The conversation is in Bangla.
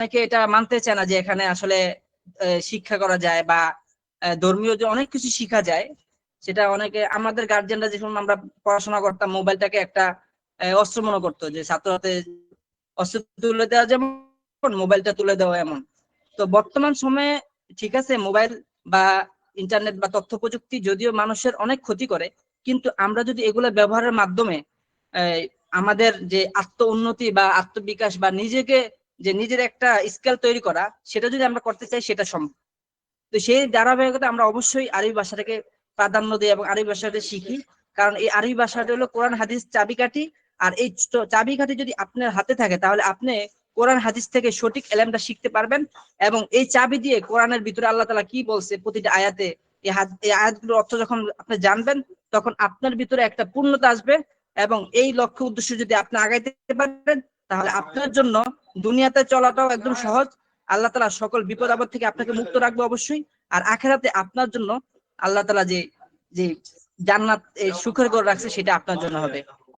অনেকে এটা মানতে চায় না যে এখানে আসলে শিক্ষা করা যায় বা ধর্মীয় যে অনেক কিছু শিখা যায়, সেটা অনেকে, আমাদের গার্জেনরা যখন আমরা পড়াশোনা করতাম, মোবাইলটাকে একটা অস্ত্র মনে করতো যে ছাত্রতে অস্ত্র তুলে দেওয়া যেমন, মোবাইলটা তুলে দেওয়া এমন। তো বর্তমান সময়ে ঠিক আছে, মোবাইল বা ইন্টারনেট বা তথ্য প্রযুক্তি যদিও মানুষের অনেক ক্ষতি করে, কিন্তু আমরা যদি এগুলো ব্যবহারের মাধ্যমে আমাদের যে আত্ম উন্নতি বা আত্মবিকাশ বা নিজেকে যে নিজের একটা স্কেল তৈরি করা, সেটা যদি আমরা করতে চাই, সেটা সম্ভব। তো সেই ধারাবাহিকতা আমরা অবশ্যই আরবি ভাষাটাকে প্রাধান্য দিই এবং আরবি ভাষাটা শিখি। কারণ এই আরবি ভাষাটা হলো কোরআন, হাদিস, চাবিকাঠি। আর এই চাবিকাঠি যদি আপনার হাতে থাকে, তাহলে আপনি কোরআন, হাদিস থেকে সঠিক এলেমটা শিখতে পারবেন এবং এই চাবি দিয়ে কোরআনের ভিতরে আল্লাহ তালা কি বলছে প্রতিটা আয়াতে এই আয়াতগুলোর অর্থ যখন আপনি জানবেন, তখন আপনার ভিতরে একটা পূর্ণতা আসবে এবং এই লক্ষ্য উদ্দেশ্য যদি আপনি আগাইতে পারেন তাহলে আপনার জন্য দুনিয়াতে চলাটাও একদম সহজ। আল্লাহ তালা সকল বিপদ আপদ থেকে আপনাকে মুক্ত রাখবে অবশ্যই। আর আখেরাতে আপনার জন্য আল্লাহ তালা যে যে জান্নাত সুখের ঘর রাখছে সেটা আপনার জন্য হবে।